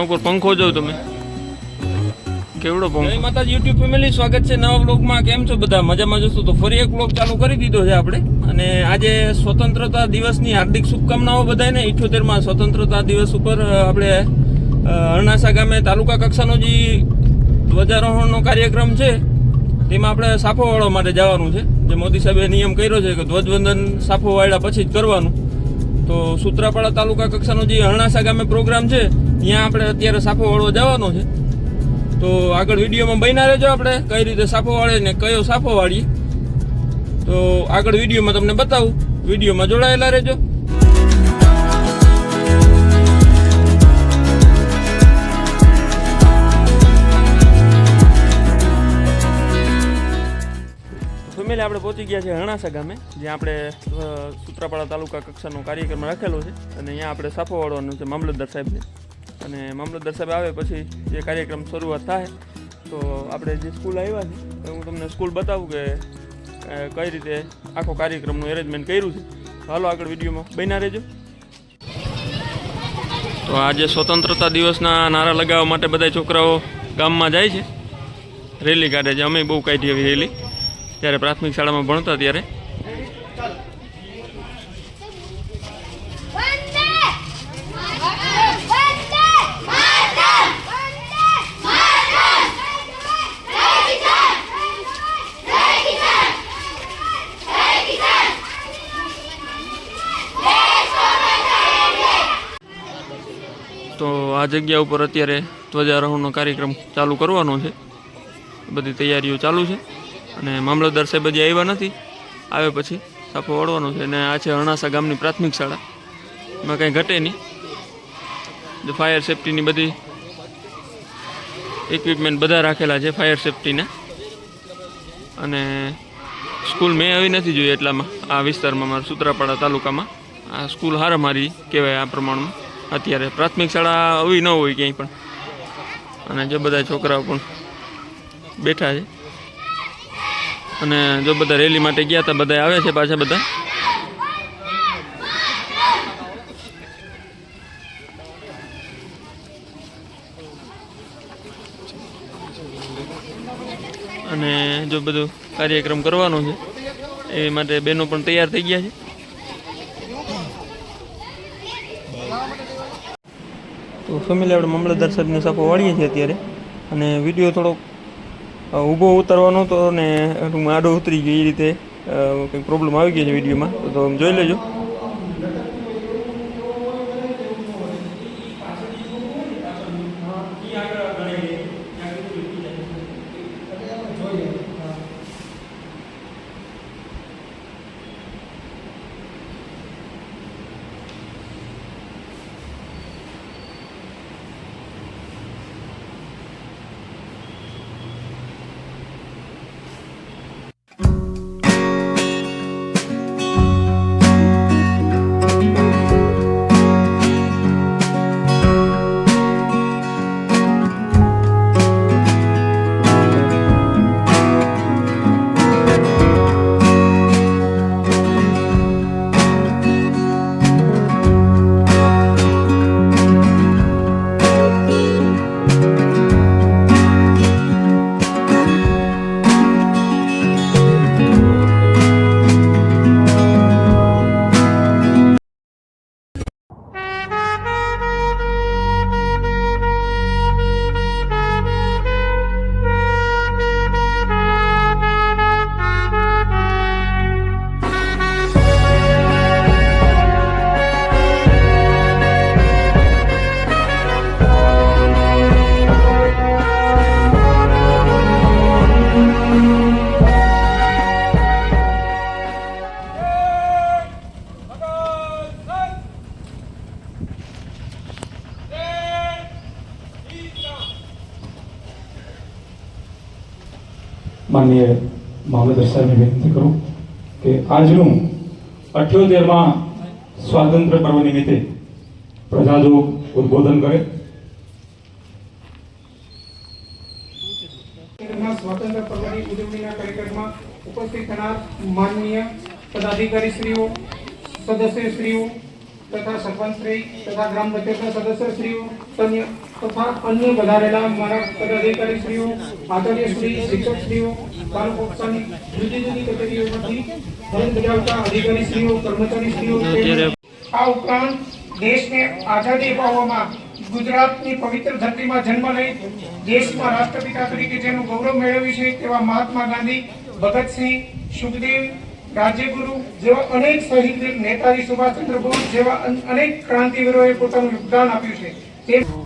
એના ઉપર પંખો જોયો તમે? કેવડો પંખો? માતાજી યુટ્યુબ ફેમિલી સ્વાગત છે નવા બ્લોગમાં કેમ છો બધા? મજામાં જશો તો ફરી એક બ્લોગ ચાલુ કરી દીધો છે આપણે. અને આજે સ્વતંત્રતા દિવસની હાર્દિક શુભકામનાઓ બધાને ઇઠ્યોતેરમાં સ્વતંત્રતા દિવસ ઉપર આપણે અરણાસા ગામે તાલુકા કક્ષાનો જે ધ્વજારોહણનો કાર્યક્રમ છે, તેમાં આપણે સાફો વાળવા માટે જવાનું છે. જે મોદી સાહેબે નિયમ કર્યો છે કે ધ્વજવંદન સાફો વાળ્યા પછી જ કરવાનું. તો સૂત્રાપાડા તાલુકા કક્ષાનો જે હરણાસા ગામે પ્રોગ્રામ છે ત્યાં આપણે અત્યારે સાફો વાળવા જવાનો છે. તો આગળ વિડીયોમાં બન્યા રહેજો આપણે, કઈ રીતે સાફો વાળે ને કયો સાફો વાળીએ તો આગળ વિડીયોમાં તમને બતાવું. વિડીયોમાં જોડાયેલા રહેજો. ફેમિલી, આપણે પહોંચી ગયા છે હણાસા ગામે, જ્યાં આપણે સૂત્રાપાડા તાલુકા કક્ષાનો કાર્યક્રમ રાખેલો છે. અને અહીંયા આપણે સાફો વાળવાનું છે મામલતદાર સાહેબને. અને મામલતદાર સાહેબ આવે પછી જે કાર્યક્રમ શરૂઆત થાય, તો આપણે જે સ્કૂલ આવ્યા છે હું તમને સ્કૂલ બતાવું કે કઈ રીતે આખો કાર્યક્રમનું એરેન્જમેન્ટ કર્યું છે. હાલો આગળ વિડીયોમાં બન્યા રહેજો. તો આજે સ્વતંત્રતા દિવસના નારા લગાવવા માટે બધા છોકરાઓ ગામમાં જાય છે. રેલી કાઢે છે. અમે બહુ કાઢી એવી રેલી. ત્યારે પ્રાથમિક શાળામાં ભણતા ત્યારે વંદે વંદે માતરમ વંદે માતરમ જય કિસાન જય કિસાન જય કિસાન તો આ જગ્યા ઉપર અત્યારે ધ્વજારોહણનો કાર્યક્રમ ચાલુ કરવાનો છે. બધી તૈયારીઓ ચાલુ છે અને મામલતદાર સાહેબ હજી આવ્યા નથી. આવે પછી સાફો વળવાનો છે અને આ છે અરણાસા ગામની પ્રાથમિક શાળા. એમાં કંઈ ઘટે નહીં. ફાયર સેફટીની બધી ઇક્વિપમેન્ટ બધા રાખેલા છે ફાયર સેફટીના અને સ્કૂલ મેં આવી નથી જોઈ એટલામાં. આ વિસ્તારમાં મારા સુત્રાપાડા તાલુકામાં. આ સ્કૂલ હારામારી કહેવાય આ પ્રમાણમાં. અત્યારે પ્રાથમિક શાળા આવી ન હોય ક્યાંય પણ. અને જો બધા છોકરાઓ પણ બેઠા છે. અને જો બધા રેલી માટે ગયા હતા બધા આવે છે પાછા બધા? અને જો બધું કાર્યક્રમ કરવાનો છે, એ માટે બહેનો પણ તૈયાર થઈ ગયા છે. ફેમિલી આપણે મામલતદાર સાહેબને સાફો વાળીએ છીએ અત્યારે. અને વીડિયો થોડોક ઊભો ઉતારવાનો હતો અને ટૂંકમાં આડો ઉતરી ગયો એ રીતે કંઈક પ્રોબ્લેમ આવી ગયો છે વિડીયોમાં. તો તમે જોઈ લેજો. માનનીય મામલતદાર સાહેબને વિનંતી કરું કે આજનું અઠ્યોતેરમાં સ્વાતંત્ર્ય પર્વ નિમિત્તે પ્રજાજોગ ઉદ્બોધન કરે. સ્વાતંત્ર્ય પર્વની ઉજવણીના કાર્યક્રમમાં ઉપસ્થિત થનાર માનનીય પદાધિકારીશ્રીઓ, સદસ્યશ્રીઓ તથા સરપંચશ્રી તથા ગ્રામ પંચાયતના સદસ્યશ્રીઓ તથા અન્ય વધારેલા મારા પદાધિકારીશ્રીઓ, આચાર્યશ્રી, શિક્ષકશ્રીઓ, તાલુકા કક્ષાની જુદી જુદી કચેરીઓમાંથી ફરજ બજાવતા અધિકારીશ્રીઓ, કર્મચારીશ્રીઓ આ ઉપરાંત દેશને આઝાદી અપાવવામાં ગુજરાતની પવિત્ર ધરતીમાં જન્મ લઈ દેશમાં રાષ્ટ્રપિતા તરીકે જેનું ગૌરવ મેળવ્યું છે તેવા મહાત્મા ગાંધી, ભગતસિંહ, સુખદેવ રાજ્યગુરુ જેવા અનેક શહીદ નેતાજી સુભાષચંદ્ર બોઝ જેવા અનેક ક્રાંતિવીરોએ પોતાનું યોગદાન આપ્યું છે.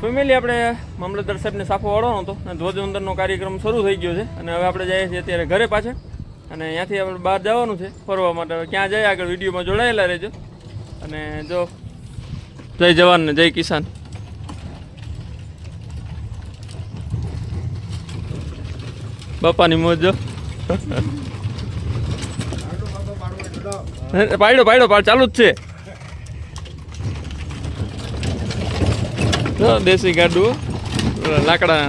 ફેમિલી આપણે મામલતદાર સાહેબને સાફો વાળવાનો હતો અને ધ્વજવંદનનો કાર્યક્રમ શરૂ થઈ ગયો છે અને હવે આપણે જઈએ છીએ અત્યારે ઘરે પાછળ અને અહીંયાથી આપણે બહાર જવાનું છે ફરવા માટે. હવે ક્યાં જઈએ આગળ વિડીયોમાં જોડાયેલા રહેજો. અને જો, જય જવાન ને જય કિસાન. બાપાની મોજ જો. પાડ્યો પાડ્યો પાડ ચાલુ જ છે. દેશી ગાડું, લાકડા.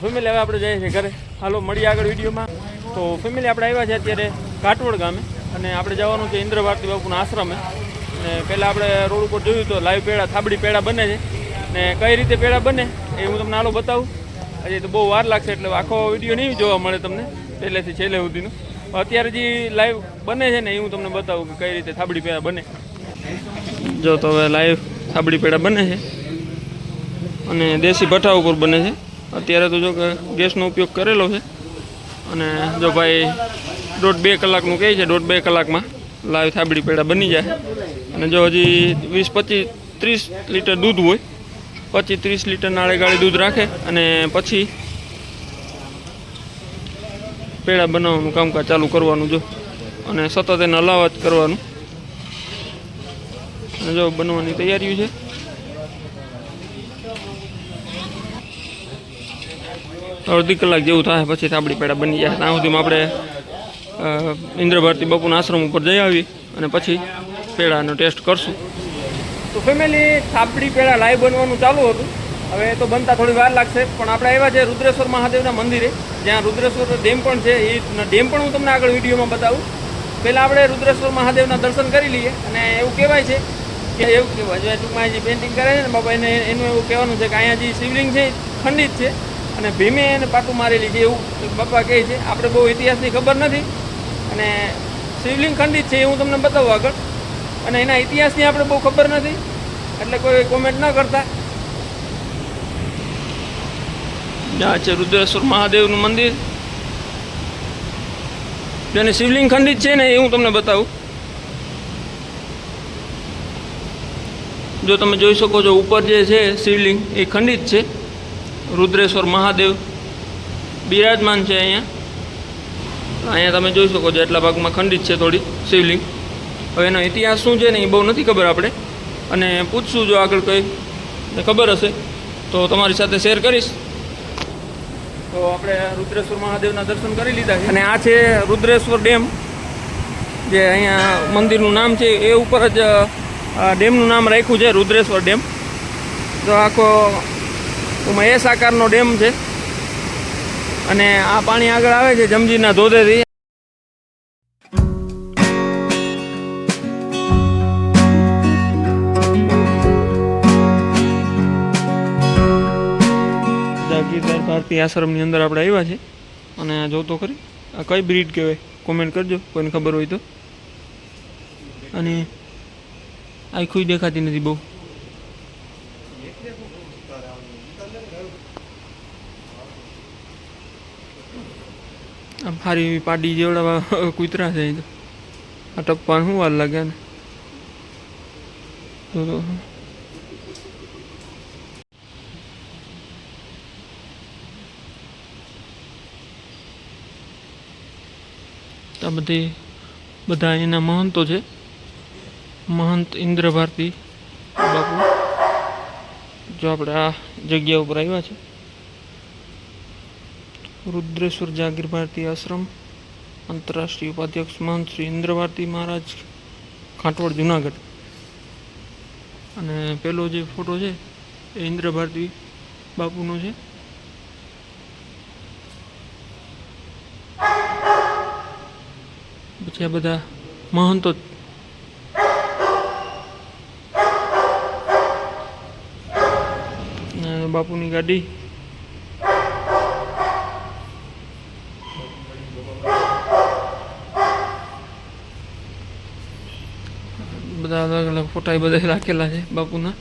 ફેમિલી, હવે આપણે જઈએ છીએ ઘરે. હાલો, મળીએ આગળ વિડીયોમાં. તો ફેમિલી, આપણે આવ્યા છે અત્યારે કાટવડ ગામે અને આપણે જવાનું છે ઇન્દ્ર ભારતી બાપુના આશ્રમે. અને પહેલાં આપણે રોડ ઉપર જોયું તો લાઈવ પેડા, થાબડી પેડા બને છે. ને કઈ રીતે પેડા બને એ હું તમને હાલો બતાવું. હજી તો બહુ વાર લાગશે એટલે આખો વીડિયો નહીં જોવા મળે તમને, પહેલેથી છેલ્લે સુધીનું. અત્યારે જે લાઈવ બને છે ને, એ હું તમને બતાવું કે કઈ રીતે થાબડી પેડા બને. જો તો હવે લાઈવ થાબડી પેડા બને છે અને દેશી ભઠ્ઠા ઉપર બને છે. અત્યારે તો જો કે ગેસનો ઉપયોગ કરેલો છે અને જો ભાઈ દોઢ બે કલાકનું કહે છે, દોઢ બે કલાકમાં લાઈવ થાબડી પેડા બની જાય. અને જો હજી વીસ પચીસ ત્રીસ લીટર દૂધ હોય પચીસ ત્રીસ લીટર નાળે ગાળી દૂધ રાખે અને પછી પેડા બનાવવાનું કામકાજ ચાલુ કરવાનું જો. અને સતત એને હલાવા જ કરવાનું. અને જો બનવાની તૈયારીઓ છે. અડધી કલાક જેવું થાય, પછી થાબડી પેડા બની જાય. ત્યાં સુધીમાં આપણે ઇન્દ્રભારતી ઇન્દ્ર બાપુના આશ્રમ ઉપર જઈ આવી અને પછી પેડાનો ટેસ્ટ કરશું. તો ફેમિલી થાપડી પહેલાં લાઈવ બનવાનું ચાલુ હતું. હવે તો બનતા થોડી વાર લાગશે. પણ આપણે આવ્યા છે રુદ્રેશ્વર મહાદેવના મંદિરે. જ્યાં રુદ્રેશ્વર ડેમ પણ છે. એ ડેમ પણ હું તમને આગળ વિડીયોમાં બતાવું. પહેલાં આપણે રુદ્રેશ્વર મહાદેવના દર્શન કરી લઈએ. અને એવું કહેવાય છે કે, એવું કહેવાય. છે ટૂંકમાં જે પેઇન્ટિંગ કરે છે ને બાપા, એને, એનું એવું કહેવાનું છે કે અહીંયા જે શિવલિંગ છે ખંડિત છે. અને ભીમે એને પાટું મારેલી છે એવું બાપા કહે છે. આપણે બહુ ઇતિહાસની ખબર નથી. અને શિવલિંગ ખંડિત છે એ હું તમને બતાવું આગળ. અને એના ઇતિહાસની આપણે બહુ ખબર નથી, એટલે કોઈ કોમેન્ટ ન કરતા. જ્યાં છે રુદ્રેશ્વર મહાદેવનું મંદિર, જેને શિવલિંગ ખંડિત છે ને એ હું તમને બતાવું. જો તમે જોઈ શકો છો, ઉપર જે છે શિવલિંગ, એ ખંડિત છે. રુદ્રેશ્વર મહાદેવ બિરાજમાન છે અહીંયા. અહીંયા તમે જોઈ શકો છો, એટલા ભાગમાં ખંડિત છે થોડી શિવલિંગ. હવે એનો ઇતિહાસ શું છે ને એ બહુ નથી ખબર આપણે. અને પૂછશું જો આગળ કંઈ. ને ખબર હશે. તો તમારી સાથે શેર કરીશ. તો આપણે રુદ્રેશ્વર મહાદેવના દર્શન કરી લીધા છે. અને આ છે રુદ્રેશ્વર ડેમ. જે અહીંયા મંદિરનું નામ છે એ ઉપર જ આ ડેમનું નામ રાખ્યું છે રુદ્રેશ્વર ડેમ. તો આખો ટૂંકમાં એસ આકારનો ડેમ છે. અને આ પાણી આગળ આવે છે જમજીના ધોધેથી. જાગીરદાર આશ્રમની અંદર આપણે આવ્યા છે અને આ જોતો ખરી. આ કઈ બ્રીડ કહેવાય? કોમેન્ટ કરજો, કોઈને ખબર હોય તો. અને આખું દેખાતી નથી બહુ. આમ સારી એવી પાડી જેવડા કૂતરા છે તો. આ ટપ્પાને શું વાર લાગ્યા ને જો આ બધી બધા એના મહંતો છે. મહંત ઇન્દ્ર ભારતી બાપુ. જો આપણે આ જગ્યા ઉપર આવ્યા છે. રુદ્રેશ્વર જાગીર ભારતી આશ્રમ. આંતરરાષ્ટ્રીય ઉપાધ્યક્ષ મહંત શ્રી ઇન્દ્ર ભારતી મહારાજ, ખાંટવડ, જુનાગઢ. અને પેલો જે ફોટો છે એ ઇન્દ્ર ભારતી બાપુનો છે. પછી આ બધા મહંતો બાપુની ગાડી. બધા અલગ અલગ ફોટા બધા રાખેલા છે બાપુના.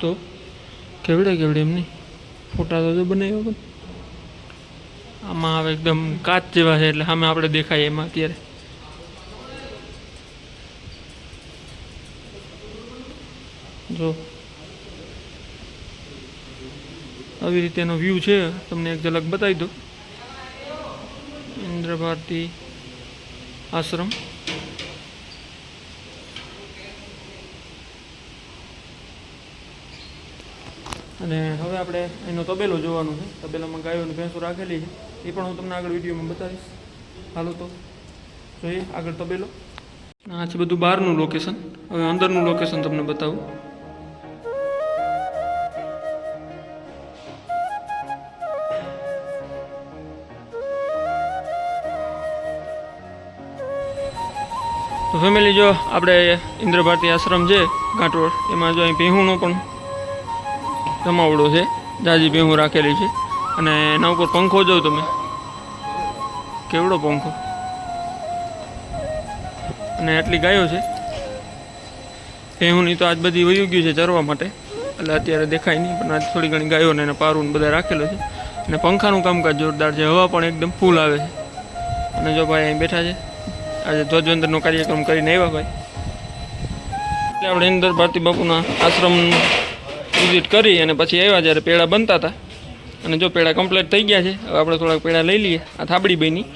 તો કેવડે કેવડે એમની? ફોટા તો બનાવ્યો પણ આમાં હવે એકદમ કાચ જેવા છે એટલે સામે આપણે દેખાય એમાં અત્યારે. જો. આવી રીતેનો વ્યૂ છે. તમને એક ઝલક બતાવી દો ઇન્દ્ર ભારતી આશ્રમ. અને હવે આપણે એનો તબેલો જોવાનો છે. તબેલામાં ગાયો અને ભેંસો રાખેલી છે. એ પણ હું તમને આગળ વિડીયોમાં બતાવીશ. હાલો તો જોઈએ આગળ તબેલો. આ છે બધું બહારનું લોકેશન હવે અંદરનું લોકેશન તમને બતાવું. તો ફેમિલી જો આપણે ઇન્દ્ર ભારતી આશ્રમ છે, ઘાટોળ, એમાં જો અહીં ભેહુંનો પણ જમાવડો છે. જાજી ભેહું રાખેલી છે. અને એના ઉપર પંખો જોઉં તમે. કેવડો પંખો? અને આટલી ગાયો છે. ભેહુંની તો આજ બધી વયું ગયું છે ચરવા માટે. એટલે અત્યારે દેખાય નહીં, પણ આજ થોડી ઘણી ગાયો ને એને પારું બધા રાખેલો છે. અને પંખાનું કામકાજ જોરદાર છે. હવા પણ એકદમ ફૂલ આવે છે. અને જો ભાઈ અહીં બેઠા છે. આજે ધ્વજવંદનનો કાર્યક્રમ કરીને આવ્યા ભાઈ. એટલે આપણે ઇન્દ્ર ભારતી બાપુના આશ્રમ વિઝિટ કરી અને પછી આવ્યા જ્યારે પેડા બનતા હતા. અને જો પેડા કમ્પ્લીટ થઈ ગયા છે હવે આપણે થોડાક પેડા લઈ લઈએ. આ થાબડી બની.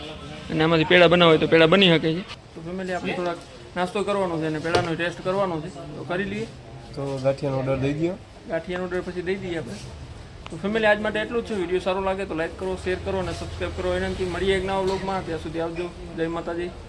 અને આમાંથી પેડા બનાવવા હોય તો પેડા બની શકે છે. તો ફેમિલી આપણે થોડાક નાસ્તો કરવાનો છે અને પેડાનો ટેસ્ટ કરવાનો છે. તો કરી લઈએ. તો ગાંઠિયાનો ઓર્ડર દઈ દઈએ ગાંઠિયાનો ઓર્ડર પછી દઈ દઈએ આપણે. તો ફેમિલી આજ માટે એટલું જ છે. વીડિયો સારો લાગે તો લાઈક કરો શેર કરો અને સબસ્ક્રાઈબ કરો. એનાથી મળીએ એક નવા બ્લોગમાં ત્યાં સુધી આવજો. જય માતાજી.